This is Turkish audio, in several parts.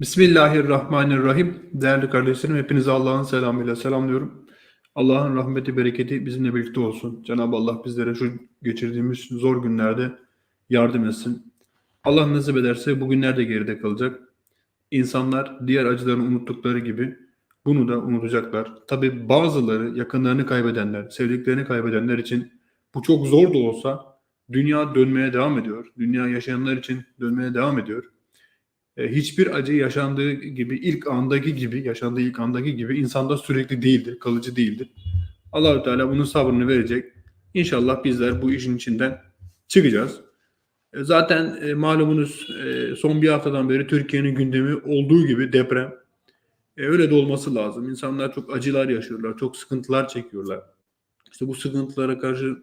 Bismillahirrahmanirrahim. Değerli kardeşlerim, hepinize Allah'ın selamıyla selamlıyorum. Allah'ın rahmeti, bereketi bizimle birlikte olsun. Cenab-ı Allah bizlere şu geçirdiğimiz zor günlerde yardım etsin. Allah nasip ederse bu günler de geride kalacak. İnsanlar diğer acılarını unuttukları gibi bunu da unutacaklar. Tabi bazıları yakınlarını kaybedenler, sevdiklerini kaybedenler için bu çok zor da olsa dünya dönmeye devam ediyor. Dünya yaşayanlar için dönmeye devam ediyor. E, hiçbir acı yaşandığı gibi ilk andaki gibi yaşandığı ilk andaki gibi insanda sürekli değildir, kalıcı değildir. Allahü Teala bunun sabrını verecek. İnşallah bizler bu işin içinden çıkacağız. E, zaten e, malumunuz son bir haftadan beri Türkiye'nin gündemi olduğu gibi deprem. Öyle de olması lazım. İnsanlar çok acılar yaşıyorlar, çok sıkıntılar çekiyorlar. İşte bu sıkıntılara karşı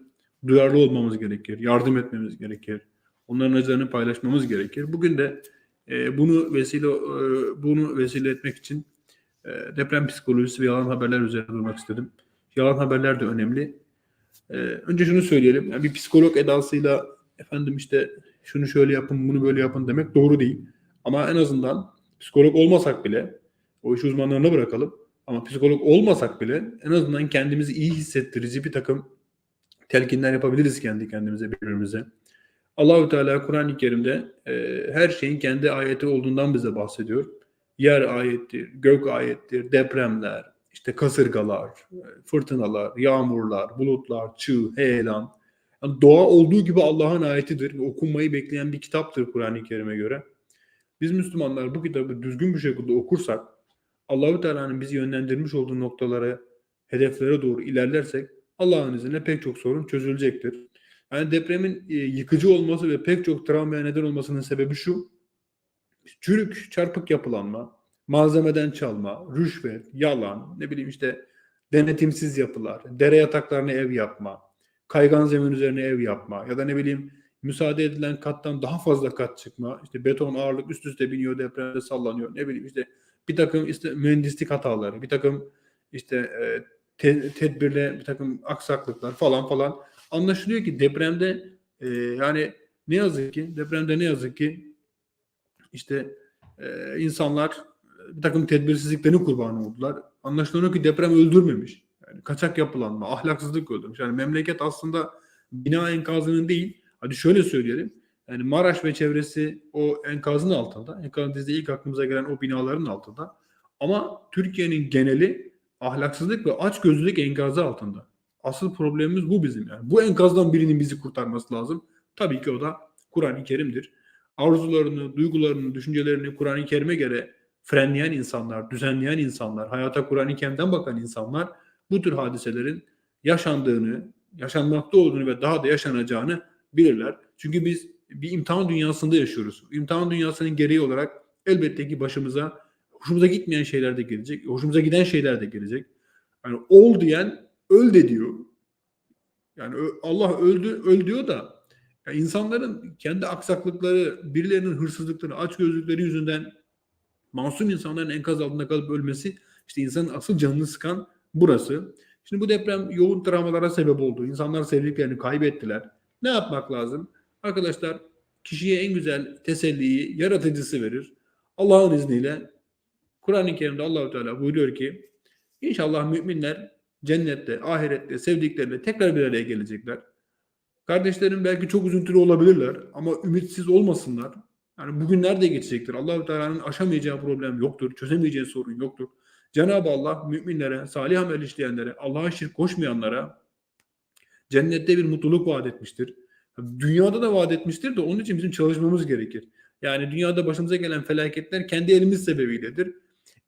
duyarlı olmamız gerekir, yardım etmemiz gerekir. Onların acılarını paylaşmamız gerekir. Bugün de e, bunu vesile e, bunu vesile etmek için e, deprem psikolojisi ve yalan haberler üzerine durmak istedim. Yalan haberler de önemli. E, önce şunu söyleyelim. Yani bir psikolog edasıyla efendim işte şunu şöyle yapın, bunu böyle yapın demek doğru değil. Ama en azından psikolog olmasak bile o iş uzmanlarına bırakalım. Ama psikolog olmasak bile en azından kendimizi iyi hissettirici bir takım telkinler yapabiliriz kendi kendimize birbirimize. Allahü Teala Kur'an-ı Kerim'de e, her şeyin kendi ayeti olduğundan bize bahsediyor. Yer ayettir, gök ayettir, depremler, işte kasırgalar, fırtınalar, yağmurlar, bulutlar, çığ, heyelan. Yani doğa olduğu gibi Allah'ın ayetidir okunmayı bekleyen bir kitaptır Kur'an-ı Kerim'e göre. Biz Müslümanlar bu kitabı düzgün bir şekilde okursak, Allahü Teala'nın bizi yönlendirmiş olduğu noktalara, hedeflere doğru ilerlersek Allah'ın izniyle pek çok sorun çözülecektir. Yani depremin e, yıkıcı olması ve pek çok travmaya neden olmasının sebebi şu. Çürük, çarpık yapılanma, malzemeden çalma, rüşvet, yalan, ne bileyim işte denetimsiz yapılar, dere yataklarına ev yapma, kaygan zemin üzerine ev yapma ya da ne bileyim müsaade edilen kattan daha fazla kat çıkma, işte beton ağırlık üst üste biniyor, depremde sallanıyor, ne bileyim işte bir takım işte mühendislik hataları, bir takım işte e, te, tedbirle bir takım aksaklıklar falan falan anlaşılıyor ki depremde e, yani ne yazık ki depremde ne yazık ki işte e, insanlar bir takım tedbirsizliklerin kurbanı oldular. Anlaşılıyor ki deprem öldürmemiş. Yani kaçak yapılanma, ahlaksızlık öldürmüş. Yani memleket aslında bina enkazının değil. Hadi şöyle söyleyelim. Yani Maraş ve çevresi o enkazın altında. Enkazın dizide ilk aklımıza gelen o binaların altında. Ama Türkiye'nin geneli ahlaksızlık ve açgözlülük enkazı altında. Asıl problemimiz bu bizim yani. Bu enkazdan birinin bizi kurtarması lazım. Tabii ki o da Kur'an-ı Kerim'dir. Arzularını, duygularını, düşüncelerini Kur'an-ı Kerim'e göre frenleyen insanlar, düzenleyen insanlar, hayata Kur'an-ı Kerim'den bakan insanlar bu tür hadiselerin yaşandığını, yaşanmakta olduğunu ve daha da yaşanacağını bilirler. Çünkü biz bir imtihan dünyasında yaşıyoruz. İmtihan dünyasının gereği olarak elbette ki başımıza hoşumuza gitmeyen şeyler de gelecek, hoşumuza giden şeyler de gelecek. Yani ol diyen öl de diyor. Yani Allah öldü öl diyor da yani insanların kendi aksaklıkları, birilerinin hırsızlıkları, açgözlükleri yüzünden masum insanların enkaz altında kalıp ölmesi işte insanın asıl canını sıkan burası. Şimdi bu deprem yoğun travmalara sebep oldu. İnsanlar sevdiklerini kaybettiler. Ne yapmak lazım? Arkadaşlar kişiye en güzel teselliyi yaratıcısı verir. Allah'ın izniyle Kur'an-ı Kerim'de Allahu Teala buyuruyor ki inşallah müminler cennette, ahirette sevdikleriyle tekrar bir araya gelecekler. Kardeşlerim belki çok üzüntülü olabilirler ama ümitsiz olmasınlar. Yani bugünler de geçecektir. Allahu Teala'nın aşamayacağı problem yoktur, çözemeyeceği sorun yoktur. Cenab-ı Allah müminlere, salih amel işleyenlere, Allah'a şirk koşmayanlara cennette bir mutluluk vaat etmiştir. Dünyada da vaat etmiştir de onun için bizim çalışmamız gerekir. Yani dünyada başımıza gelen felaketler kendi elimiz sebebiyledir.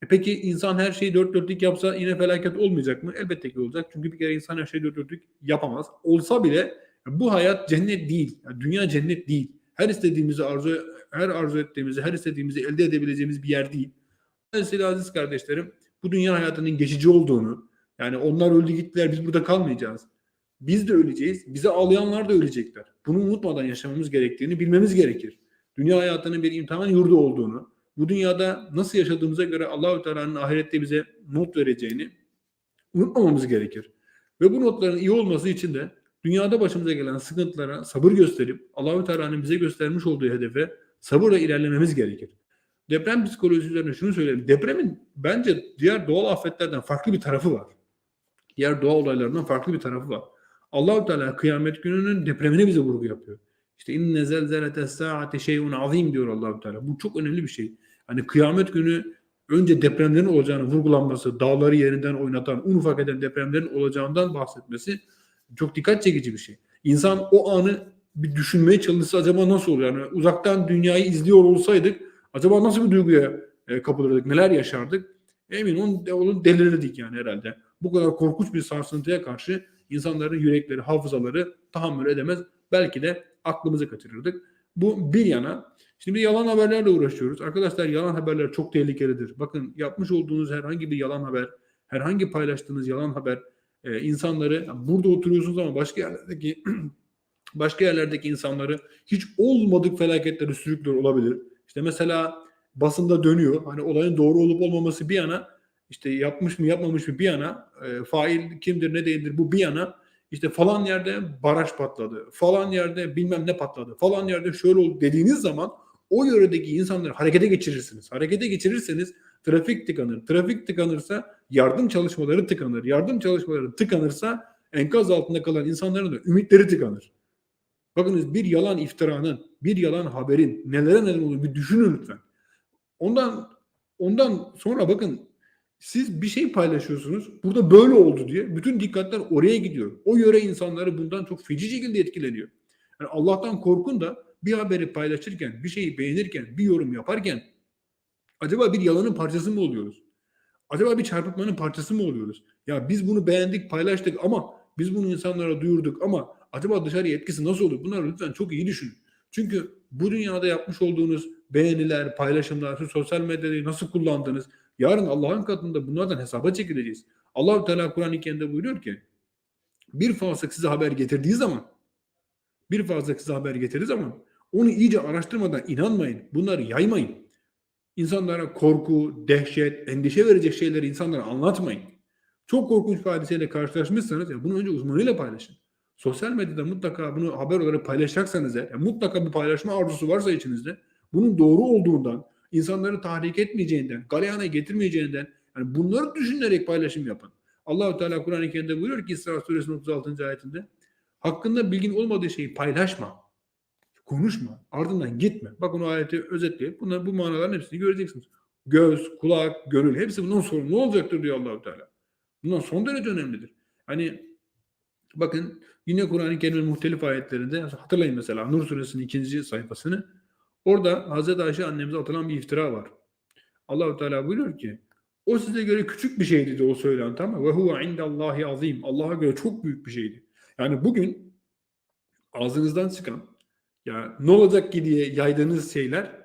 E peki insan her şeyi dört dörtlük yapsa yine felaket olmayacak mı? Elbette ki olacak. Çünkü bir kere insan her şeyi dört dörtlük yapamaz. Olsa bile bu hayat cennet değil. Yani dünya cennet değil. Her istediğimizi arzu her arzu ettiğimizi, her istediğimizi elde edebileceğimiz bir yer değil. Dolayısıyla aziz kardeşlerim bu dünya hayatının geçici olduğunu yani onlar öldü gittiler biz burada kalmayacağız. Biz de öleceğiz. Bize ağlayanlar da ölecekler. Bunu unutmadan yaşamamız gerektiğini bilmemiz gerekir. Dünya hayatının bir imtihan yurdu olduğunu, bu dünyada nasıl yaşadığımıza göre Allahü Teala'nın ahirette bize not vereceğini unutmamamız gerekir. Ve bu notların iyi olması için de dünyada başımıza gelen sıkıntılara sabır gösterip Allahü Teala'nın bize göstermiş olduğu hedefe sabırla ilerlememiz gerekir. deprem psikolojisi üzerine şunu söyleyelim. Depremin bence diğer doğal afetlerden farklı bir tarafı var. Diğer doğal olaylardan farklı bir tarafı var. Allahu Teala kıyamet gününün depremine bize vurgu yapıyor. İşte inne zelzelete saati şeyun azim diyor Allahu Teala. Bu çok önemli bir şey. Hani kıyamet günü önce depremlerin olacağını vurgulanması, dağları yerinden oynatan, un ufak eden depremlerin olacağından bahsetmesi çok dikkat çekici bir şey. İnsan o anı bir düşünmeye çalışsa acaba nasıl olur? Yani uzaktan dünyayı izliyor olsaydık acaba nasıl bir duyguya e, kapılırdık, neler yaşardık? Emin olun, olun delirirdik yani herhalde. Bu kadar korkunç bir sarsıntıya karşı insanların yürekleri, hafızaları tahammül edemez. Belki de aklımızı kaçırırdık. Bu bir yana. Şimdi yalan haberlerle uğraşıyoruz. Arkadaşlar yalan haberler çok tehlikelidir. Bakın yapmış olduğunuz herhangi bir yalan haber, herhangi paylaştığınız yalan haber e, insanları burada oturuyorsunuz ama başka yerlerdeki başka yerlerdeki insanları hiç olmadık felaketlere sürüklüyor olabilir. İşte mesela basında dönüyor. Hani olayın doğru olup olmaması bir yana işte yapmış mı yapmamış mı bir yana e, fail kimdir ne değildir bu bir yana işte falan yerde baraj patladı. Falan yerde bilmem ne patladı. Falan yerde şöyle oldu dediğiniz zaman o yöredeki insanları harekete geçirirsiniz. Harekete geçirirseniz trafik tıkanır. Trafik tıkanırsa yardım çalışmaları tıkanır. Yardım çalışmaları tıkanırsa enkaz altında kalan insanların da ümitleri tıkanır. Bakınız bir yalan iftiranın, bir yalan haberin nelere neden olur bir düşünün lütfen. Ondan ondan sonra bakın siz bir şey paylaşıyorsunuz. Burada böyle oldu diye bütün dikkatler oraya gidiyor. O yöre insanları bundan çok feci şekilde etkileniyor. Yani Allah'tan korkun da bir haberi paylaşırken, bir şeyi beğenirken, bir yorum yaparken acaba bir yalanın parçası mı oluyoruz? Acaba bir çarpıtmanın parçası mı oluyoruz? Ya biz bunu beğendik, paylaştık ama biz bunu insanlara duyurduk ama acaba dışarıya etkisi nasıl olur? Bunları lütfen çok iyi düşünün. Çünkü bu dünyada yapmış olduğunuz beğeniler, paylaşımlar, sosyal medyayı nasıl kullandınız? Yarın Allah'ın katında bunlardan hesaba çekileceğiz. Allahu Teala Kur'an-ı Kerim'de buyuruyor ki bir fasık size haber getirdiği zaman bir fasık size haber getirdiği zaman onu iyice araştırmadan inanmayın. Bunları yaymayın. İnsanlara korku, dehşet, endişe verecek şeyleri insanlara anlatmayın. Çok korkunç bir hadiseyle karşılaşmışsanız ya bunu önce uzmanıyla paylaşın. Sosyal medyada mutlaka bunu haber olarak paylaşacaksanız ya, mutlaka bir paylaşma arzusu varsa içinizde bunun doğru olduğundan, insanları tahrik etmeyeceğinden, galeyana getirmeyeceğinden yani bunları düşünerek paylaşım yapın. Allahu Teala Kur'an-ı Kerim'de buyuruyor ki İsra Suresinin 36. ayetinde hakkında bilgin olmadığı şeyi paylaşma. Konuşma. Ardından gitme. Bakın o ayeti özetleyip bunlar, bu manaların hepsini göreceksiniz. Göz, kulak, gönül hepsi bundan ne olacaktır diyor Allahu Teala. Bundan son derece önemlidir. Hani bakın yine Kur'an-ı muhtelif ayetlerinde hatırlayın mesela Nur suresinin ikinci sayfasını Orada Hazreti Ayşe annemize atılan bir iftira var. Allahu Teala buyuruyor ki o size göre küçük bir şeydi de o söylenti ama ve huve indallahi azim. Allah'a göre çok büyük bir şeydi. Yani bugün ağzınızdan çıkan ya ne olacak ki diye yaydığınız şeyler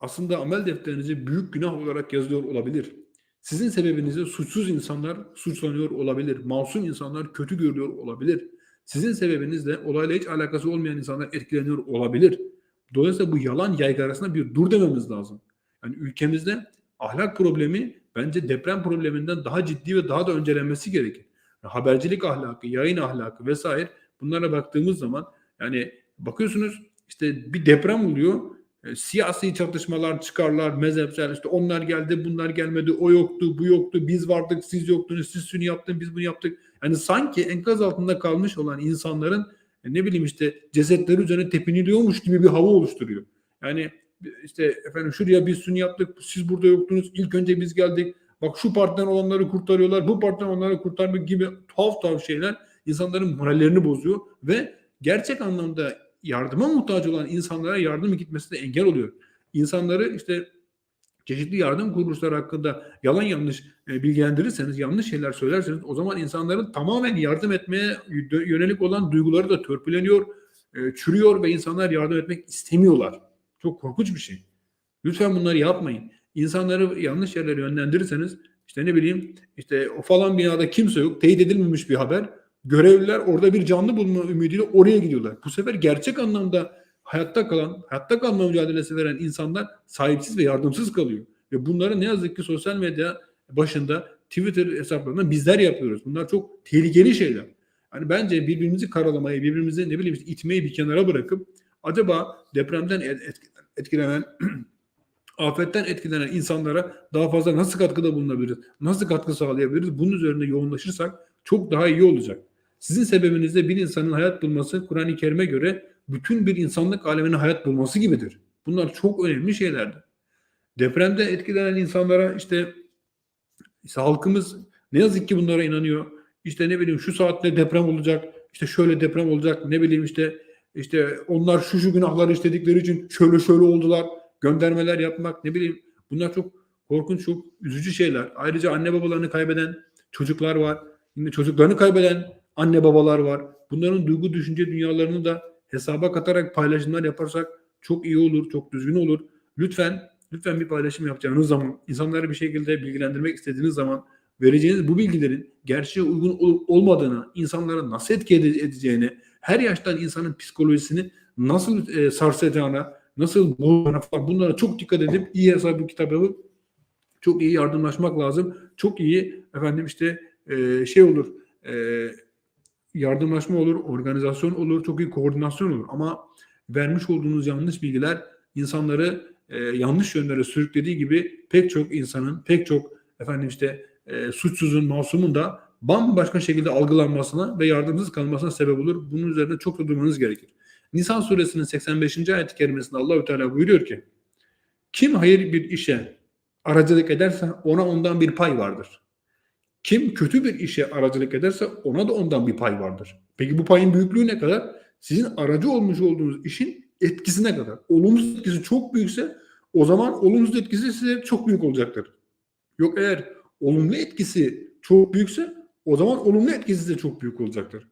aslında amel defterinize büyük günah olarak yazılıyor olabilir. Sizin sebebinizle suçsuz insanlar suçlanıyor olabilir. Masum insanlar kötü görülüyor olabilir. Sizin sebebinizle olayla hiç alakası olmayan insanlar etkileniyor olabilir. Dolayısıyla bu yalan yaygı arasında bir dur dememiz lazım. Yani ülkemizde ahlak problemi bence deprem probleminden daha ciddi ve daha da öncelenmesi gerekir. Habercilik ahlakı, yayın ahlakı vesaire bunlara baktığımız zaman yani bakıyorsunuz işte bir deprem oluyor. E, siyasi çatışmalar çıkarlar, mezhepsel işte onlar geldi, bunlar gelmedi, o yoktu, bu yoktu, biz vardık, siz yoktunuz, siz şunu yaptın, biz bunu yaptık. Yani sanki enkaz altında kalmış olan insanların e, ne bileyim işte cesetleri üzerine tepiniliyormuş gibi bir hava oluşturuyor. Yani işte efendim şuraya biz şunu yaptık, siz burada yoktunuz, ilk önce biz geldik. Bak şu partiden olanları kurtarıyorlar, bu partiden onları kurtarmak gibi tuhaf tuhaf şeyler insanların morallerini bozuyor ve gerçek anlamda yardıma muhtaç olan insanlara yardım gitmesine engel oluyor. İnsanları işte çeşitli yardım kuruluşları hakkında yalan yanlış e, bilgilendirirseniz, yanlış şeyler söylerseniz o zaman insanların tamamen yardım etmeye yönelik olan duyguları da törpüleniyor, e, çürüyor ve insanlar yardım etmek istemiyorlar. Çok korkunç bir şey. Lütfen bunları yapmayın. İnsanları yanlış yerlere yönlendirirseniz işte ne bileyim işte o falan binada kimse yok, teyit edilmemiş bir haber. Görevliler orada bir canlı bulma ümidiyle oraya gidiyorlar. Bu sefer gerçek anlamda hayatta kalan, hayatta kalma mücadelesi veren insanlar sahipsiz ve yardımsız kalıyor. Ve bunları ne yazık ki sosyal medya başında Twitter hesaplarından bizler yapıyoruz. Bunlar çok tehlikeli şeyler. Yani bence birbirimizi karalamayı, birbirimizi ne bileyim itmeyi bir kenara bırakıp acaba depremden etkilenen afetten etkilenen insanlara daha fazla nasıl katkıda bulunabiliriz? Nasıl katkı sağlayabiliriz? Bunun üzerinde yoğunlaşırsak çok daha iyi olacak. Sizin sebebinizde bir insanın hayat bulması Kur'an-ı Kerim'e göre bütün bir insanlık alemine hayat bulması gibidir. Bunlar çok önemli şeylerdir. Depremde etkilenen insanlara işte, işte halkımız ne yazık ki bunlara inanıyor. İşte ne bileyim şu saatte deprem olacak. işte şöyle deprem olacak. Ne bileyim işte işte onlar şu şu günahları işledikleri için şöyle şöyle oldular. Göndermeler yapmak ne bileyim bunlar çok korkunç çok üzücü şeyler. Ayrıca anne babalarını kaybeden çocuklar var. Yine çocuklarını kaybeden anne babalar var. Bunların duygu düşünce dünyalarını da hesaba katarak paylaşımlar yaparsak çok iyi olur, çok düzgün olur. Lütfen lütfen bir paylaşım yapacağınız zaman, insanları bir şekilde bilgilendirmek istediğiniz zaman vereceğiniz bu bilgilerin gerçeğe uygun olup olmadığını, insanlara nasıl etki ede- edeceğini, her yaştan insanın psikolojisini nasıl e, sarsacağına, nasıl bozduğuna falan bunlara çok dikkat edip iyi hesabı kitap yapıp çok iyi yardımlaşmak lazım. Çok iyi efendim işte e, şey olur, e, yardımlaşma olur, organizasyon olur, çok iyi koordinasyon olur. Ama vermiş olduğunuz yanlış bilgiler insanları e, yanlış yönlere sürüklediği gibi pek çok insanın, pek çok efendim işte e, suçsuzun, masumun da bambaşka şekilde algılanmasına ve yardımsız kalmasına sebep olur. Bunun üzerine çok da durmanız gerekir. Nisan suresinin 85. ayet-i kerimesinde Allahü Teala buyuruyor ki kim hayır bir işe aracılık ederse ona ondan bir pay vardır. Kim kötü bir işe aracılık ederse ona da ondan bir pay vardır. Peki bu payın büyüklüğü ne kadar? Sizin aracı olmuş olduğunuz işin etkisine kadar. Olumsuz etkisi çok büyükse o zaman olumsuz etkisi size çok büyük olacaktır. Yok eğer olumlu etkisi çok büyükse o zaman olumlu etkisi de çok büyük olacaktır.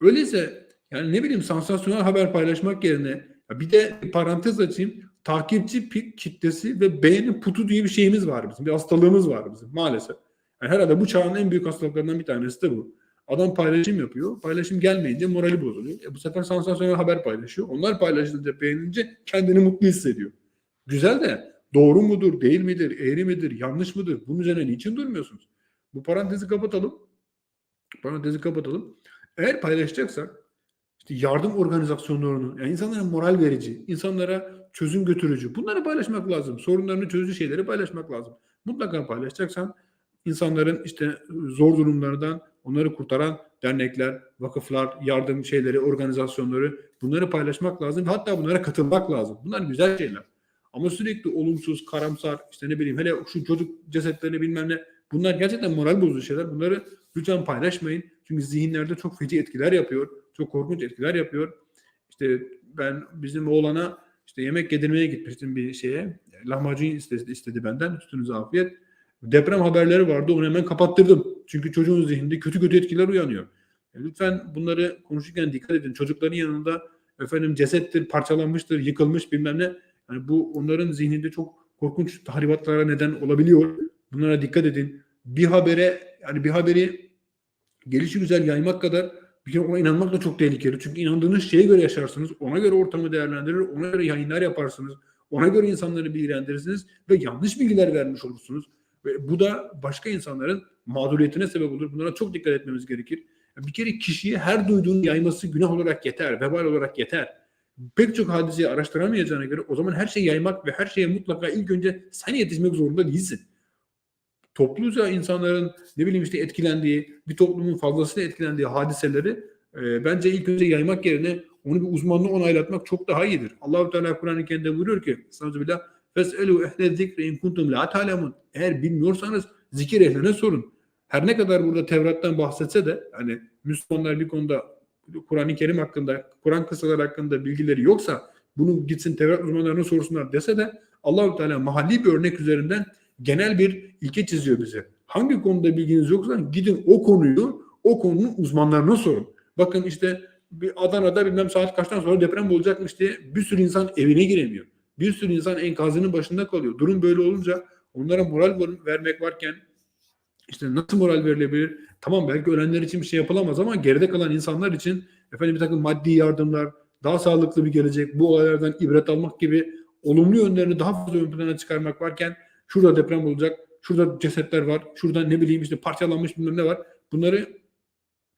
Öyleyse yani ne bileyim sansasyonel haber paylaşmak yerine bir de bir parantez açayım. Takipçi kitlesi ve beğeni putu diye bir şeyimiz var bizim. Bir hastalığımız var bizim maalesef. Yani herhalde bu çağın en büyük hastalıklarından bir tanesi de bu. Adam paylaşım yapıyor. Paylaşım gelmeyince morali bozuluyor. E bu sefer sansasyonel haber paylaşıyor. Onlar paylaşınca beğenince kendini mutlu hissediyor. Güzel de doğru mudur, değil midir, eğri midir, yanlış mıdır? Bunun üzerine niçin durmuyorsunuz? Bu parantezi kapatalım. Parantezi kapatalım. Eğer paylaşacaksak işte yardım organizasyonlarını, yani insanlara moral verici, insanlara çözüm götürücü bunları paylaşmak lazım. Sorunlarını çözücü şeyleri paylaşmak lazım. Mutlaka paylaşacaksan insanların işte zor durumlardan onları kurtaran dernekler, vakıflar, yardım şeyleri, organizasyonları bunları paylaşmak lazım. Hatta bunlara katılmak lazım. Bunlar güzel şeyler. Ama sürekli olumsuz, karamsar, işte ne bileyim hele şu çocuk cesetlerini bilmem ne bunlar gerçekten moral bozucu şeyler. Bunları lütfen paylaşmayın. Çünkü zihinlerde çok feci etkiler yapıyor. Çok korkunç etkiler yapıyor. İşte ben bizim oğlana işte yemek yedirmeye gitmiştim bir şeye. Lahmacun istedi, istedi benden. Üstünüze afiyet. Deprem haberleri vardı. Onu hemen kapattırdım. Çünkü çocuğun zihninde kötü kötü etkiler uyanıyor. E, Lütfen bunları konuşurken dikkat edin. Çocukların yanında efendim cesettir, parçalanmıştır, yıkılmış bilmem ne. Yani bu onların zihninde çok korkunç tahribatlara neden olabiliyor. Bunlara dikkat edin. Bir habere yani bir haberi gelişi güzel yaymak kadar bir kere ona inanmak da çok tehlikeli. Çünkü inandığınız şeye göre yaşarsınız. Ona göre ortamı değerlendirir. Ona göre yayınlar yaparsınız. Ona göre insanları bilgilendirirsiniz ve yanlış bilgiler vermiş olursunuz. Ve bu da başka insanların mağduriyetine sebep olur. Bunlara çok dikkat etmemiz gerekir. Bir kere kişiye her duyduğunu yayması günah olarak yeter, vebal olarak yeter. Pek çok hadiseyi araştıramayacağına göre o zaman her şeyi yaymak ve her şeye mutlaka ilk önce sen yetişmek zorunda değilsin. Topluca insanların ne bileyim işte etkilendiği, bir toplumun fazlasıyla etkilendiği hadiseleri e, bence ilk önce yaymak yerine onu bir uzmanlığı onaylatmak çok daha iyidir. Allahu Teala Kur'an-ı Kerim'de buyuruyor ki Estağfirullah Fes'elu ehle zikri in kuntum la ta'lemun. Eğer bilmiyorsanız zikir ehline sorun. Her ne kadar burada Tevrat'tan bahsetse de hani Müslümanlar bir konuda Kur'an-ı Kerim hakkında, Kur'an kıssaları hakkında bilgileri yoksa bunu gitsin Tevrat uzmanlarına sorsunlar dese de Allahu Teala mahalli bir örnek üzerinden genel bir ilke çiziyor bize. Hangi konuda bilginiz yoksa gidin o konuyu o konunun uzmanlarına sorun. Bakın işte bir Adana'da bilmem saat kaçtan sonra deprem olacakmış diye bir sürü insan evine giremiyor. Bir sürü insan enkazının başında kalıyor. Durum böyle olunca onlara moral ver- vermek varken işte nasıl moral verilebilir? Tamam belki ölenler için bir şey yapılamaz ama geride kalan insanlar için efendim bir takım maddi yardımlar, daha sağlıklı bir gelecek, bu olaylardan ibret almak gibi olumlu yönlerini daha fazla ön plana çıkarmak varken şurada deprem olacak, şurada cesetler var, şurada ne bileyim işte parçalanmış bilmem ne var. Bunları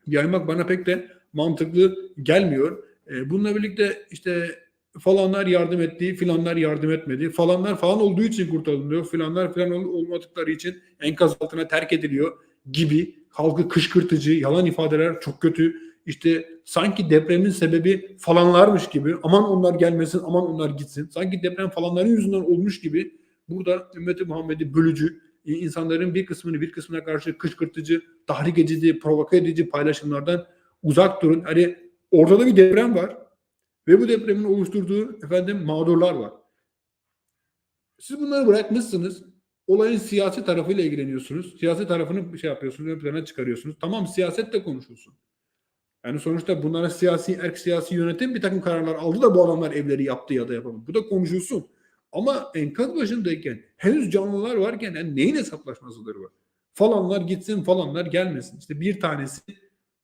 yaymak bana pek de mantıklı gelmiyor. Bununla birlikte işte falanlar yardım etti, filanlar yardım etmedi. Falanlar falan olduğu için kurtarılıyor. Filanlar filan ol- olmadıkları için enkaz altına terk ediliyor gibi halkı kışkırtıcı, yalan ifadeler çok kötü. İşte sanki depremin sebebi falanlarmış gibi aman onlar gelmesin, aman onlar gitsin. Sanki deprem falanların yüzünden olmuş gibi burada ümmeti Muhammed'i bölücü, e, insanların bir kısmını bir kısmına karşı kışkırtıcı, tahrik edici, provoke edici paylaşımlardan uzak durun. Hani ortada bir deprem var ve bu depremin oluşturduğu efendim mağdurlar var. Siz bunları bırakmışsınız. Olayın siyasi tarafıyla ilgileniyorsunuz. Siyasi tarafını bir şey yapıyorsunuz, ön plana çıkarıyorsunuz. Tamam siyaset de konuşulsun. Yani sonuçta bunlara siyasi, erk siyasi yönetim bir takım kararlar aldı da bu adamlar evleri yaptı ya da yapamadı. Bu da konuşulsun. Ama enkaz başındayken henüz canlılar varken yani neyin hesaplaşmasıdır bu? Falanlar gitsin falanlar gelmesin. İşte bir tanesi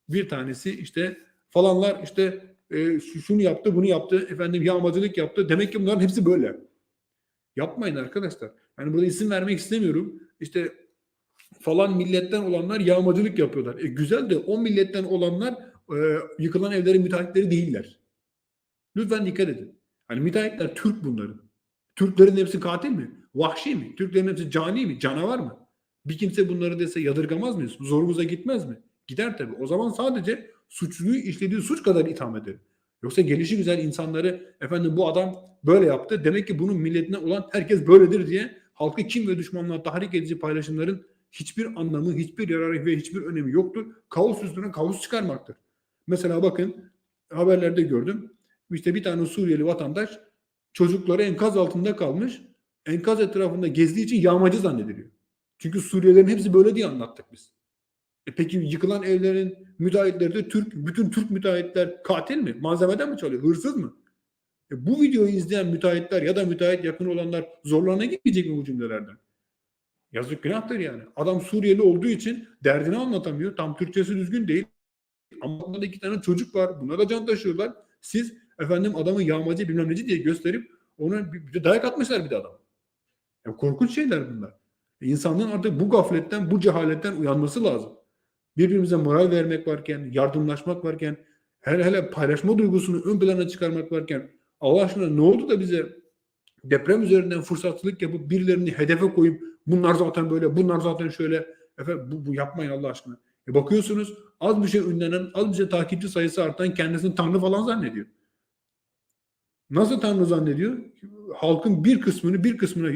bir tanesi işte falanlar işte e, şu- şunu yaptı bunu yaptı efendim yağmacılık yaptı. Demek ki bunların hepsi böyle. Yapmayın arkadaşlar. Yani burada isim vermek istemiyorum. İşte falan milletten olanlar yağmacılık yapıyorlar. E güzel de o milletten olanlar e, yıkılan evlerin müteahhitleri değiller. Lütfen dikkat edin. Hani müteahhitler Türk bunların. Türklerin hepsi katil mi? Vahşi mi? Türklerin hepsi cani mi? Canavar mı? Bir kimse bunları dese yadırgamaz mıyız? Zorumuza gitmez mi? Gider tabii. O zaman sadece suçluyu işlediği suç kadar itham ederim. Yoksa gelişi güzel insanları efendim bu adam böyle yaptı. Demek ki bunun milletine olan herkes böyledir diye halkı kim ve düşmanlığa tahrik edici paylaşımların hiçbir anlamı, hiçbir yararı ve hiçbir önemi yoktur. Kaos üstüne kaos çıkarmaktır. Mesela bakın haberlerde gördüm. İşte bir tane Suriyeli vatandaş çocukları enkaz altında kalmış. Enkaz etrafında gezdiği için yağmacı zannediliyor. Çünkü Suriyelilerin hepsi böyle diye anlattık biz. E peki yıkılan evlerin müteahhitleri de Türk, bütün Türk müteahhitler katil mi? Malzemeden mi çalıyor? Hırsız mı? E bu videoyu izleyen müteahhitler ya da müteahhit yakın olanlar zorlarına gitmeyecek mi bu cümlelerden? Yazık günahtır yani. Adam Suriyeli olduğu için derdini anlatamıyor. Tam Türkçesi düzgün değil. Ama da iki tane çocuk var. Buna da can taşıyorlar. Siz efendim adamı yağmacı bilmem neci diye gösterip ona bir, bir dayak atmışlar bir de adam. Ya korkunç şeyler bunlar. E artık bu gafletten, bu cehaletten uyanması lazım. Birbirimize moral vermek varken, yardımlaşmak varken, hele hele paylaşma duygusunu ön plana çıkarmak varken Allah aşkına ne oldu da bize deprem üzerinden fırsatçılık yapıp birilerini hedefe koyup bunlar zaten böyle, bunlar zaten şöyle efendim bu, bu yapmayın Allah aşkına. E bakıyorsunuz az bir şey ünlenen, az bir şey takipçi sayısı artan kendisini tanrı falan zannediyor. Nasıl tanrı zannediyor? Halkın bir kısmını bir kısmına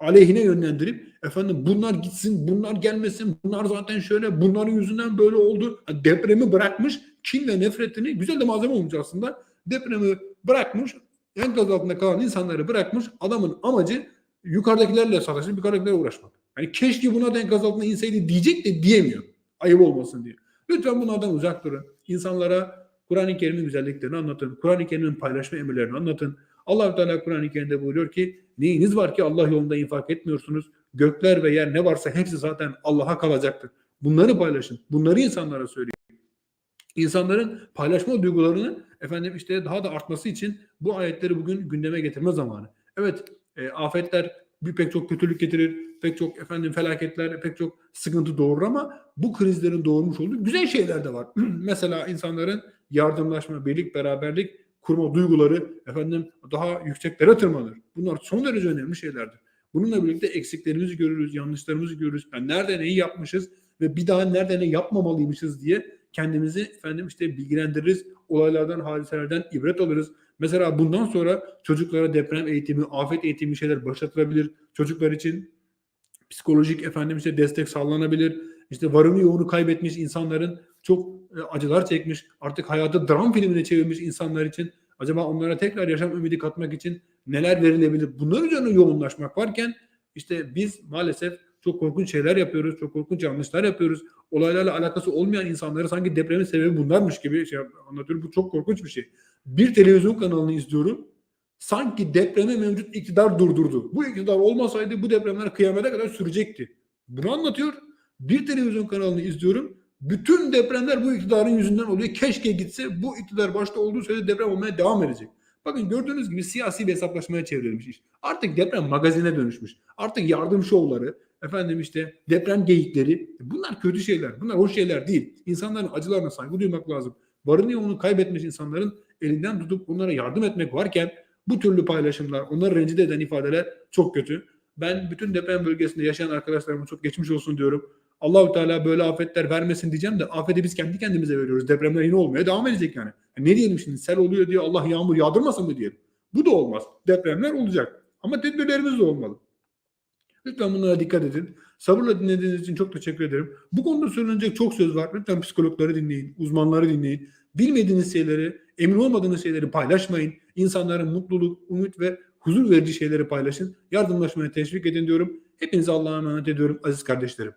aleyhine yönlendirip efendim bunlar gitsin, bunlar gelmesin, bunlar zaten şöyle, bunların yüzünden böyle oldu. Depremi bırakmış, kin ve nefretini güzel de malzeme olmuş aslında. Depremi bırakmış, enkaz altında kalan insanları bırakmış. Adamın amacı yukarıdakilerle sataşıp yukarıdakilerle uğraşmak. Yani keşke buna da enkaz altında inseydi diyecek de diyemiyor. Ayıp olmasın diye. Lütfen bunlardan uzak durun. İnsanlara Kur'an-ı Kerim'in güzelliklerini anlatın. Kur'an-ı Kerim'in paylaşma emirlerini anlatın. allah Teala Kur'an-ı Kerim'de buyuruyor ki neyiniz var ki Allah yolunda infak etmiyorsunuz? Gökler ve yer ne varsa hepsi zaten Allah'a kalacaktır. Bunları paylaşın. Bunları insanlara söyleyin. İnsanların paylaşma duygularını efendim işte daha da artması için bu ayetleri bugün gündeme getirme zamanı. Evet e, afetler bir pek çok kötülük getirir, pek çok efendim felaketler, pek çok sıkıntı doğurur ama bu krizlerin doğurmuş olduğu güzel şeyler de var. Mesela insanların yardımlaşma, birlik, beraberlik kurma duyguları efendim daha yükseklere tırmanır. Bunlar son derece önemli şeylerdir. Bununla birlikte eksiklerimizi görürüz, yanlışlarımızı görürüz. Yani nerede neyi yapmışız ve bir daha nerede ne yapmamalıymışız diye kendimizi efendim işte bilgilendiririz. Olaylardan, hadiselerden ibret alırız. Mesela bundan sonra çocuklara deprem eğitimi, afet eğitimi şeyler başlatılabilir. Çocuklar için psikolojik efendim işte destek sağlanabilir. İşte varını yoğunu kaybetmiş insanların çok e, acılar çekmiş, artık hayatı dram filmine çevirmiş insanlar için acaba onlara tekrar yaşam ümidi katmak için neler verilebilir? Bunlar üzerine yoğunlaşmak varken işte biz maalesef çok korkunç şeyler yapıyoruz, çok korkunç yanlışlar yapıyoruz. Olaylarla alakası olmayan insanları sanki depremin sebebi bunlarmış gibi şey anlatıyorum. Bu çok korkunç bir şey. Bir televizyon kanalını izliyorum. Sanki depreme mevcut iktidar durdurdu. Bu iktidar olmasaydı bu depremler kıyamete kadar sürecekti. Bunu anlatıyor. Bir televizyon kanalını izliyorum. Bütün depremler bu iktidarın yüzünden oluyor. Keşke gitse bu iktidar başta olduğu sürede deprem olmaya devam edecek. Bakın gördüğünüz gibi siyasi bir hesaplaşmaya çevrilmiş iş. Artık deprem magazine dönüşmüş. Artık yardım şovları, efendim işte deprem geyikleri bunlar kötü şeyler. Bunlar hoş şeyler değil. İnsanların acılarına saygı duymak lazım. Varını yoğunu kaybetmiş insanların elinden tutup onlara yardım etmek varken Bu türlü paylaşımlar, onları rencide eden ifadeler çok kötü. Ben bütün deprem bölgesinde yaşayan arkadaşlarıma çok geçmiş olsun diyorum. Allahu Teala böyle afetler vermesin diyeceğim de afeti biz kendi kendimize veriyoruz. Depremler yine olmaya devam edecek yani. E Ne diyelim şimdi? Sel oluyor diye Allah yağmur yağdırmasın mı diyelim? Bu da olmaz. Depremler olacak. Ama tedbirlerimiz de olmalı. Lütfen bunlara dikkat edin. Sabırla dinlediğiniz için çok teşekkür ederim. Bu konuda söylenecek çok söz var. Lütfen psikologları dinleyin, uzmanları dinleyin. Bilmediğiniz şeyleri, emin olmadığınız şeyleri paylaşmayın. İnsanların mutluluk, umut ve huzur verici şeyleri paylaşın. Yardımlaşmaya teşvik edin diyorum. Hepinize Allah'a emanet ediyorum aziz kardeşlerim.